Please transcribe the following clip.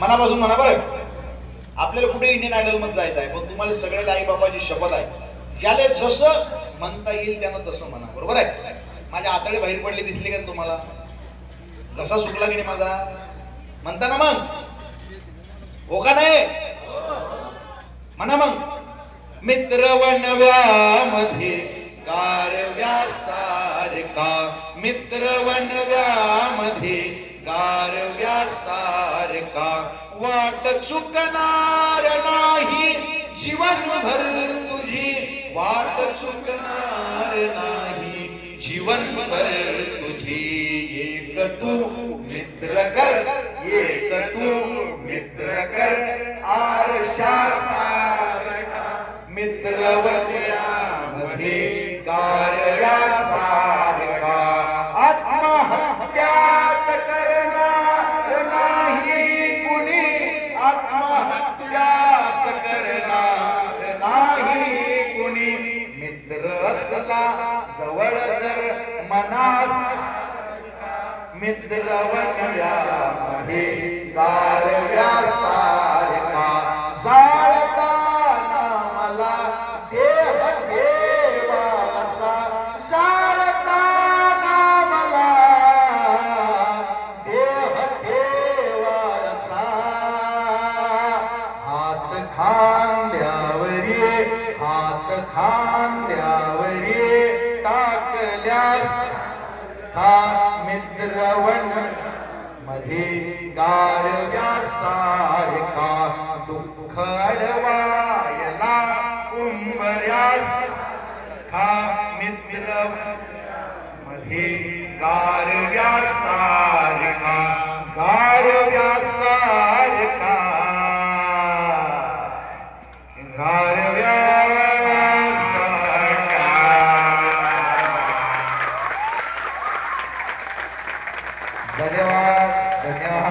मनापासून म्हणा बरं. आपल्याला कुठे इंडियन आयडलमध्ये जायचं आहे? पण तुम्हाला सगळ्याला आई बाबाची शपथ आहे. ज्याला जसं म्हणता येईल त्यानं तसं म्हणा. बरोबर आहे? माझ्या आतडे बाहेर पडले दिसले का तुम्हाला? कसा सुटला की नाही माझा? म्हणता ना मग. हो का नाही? म्हणा मग. मित्र वनव्यामध्ये गारव्यासारखा. मित्र वनव्यामध्ये का? वाट चुकणार नाही. जीवनभर तुझी वाट चुकणार नाही. जीवनभर तुझी एक तू मित्र कर. एक तू मित्र कर. आरशा मित्र मित्रसला जवळ जर मनास मित्र वनव्यामध्ये गारव्या सारखा साळताना मला देह देवासा साळताना मला देह देवासा हात खा हात खांद्यावरी टाकल्या खा मित्रवनमध्ये गारव्या सारखा दुःख अडवायला कुंभऱ्यास खा मित्रमध्ये गारव्या धन्यवाद धन्यवाद.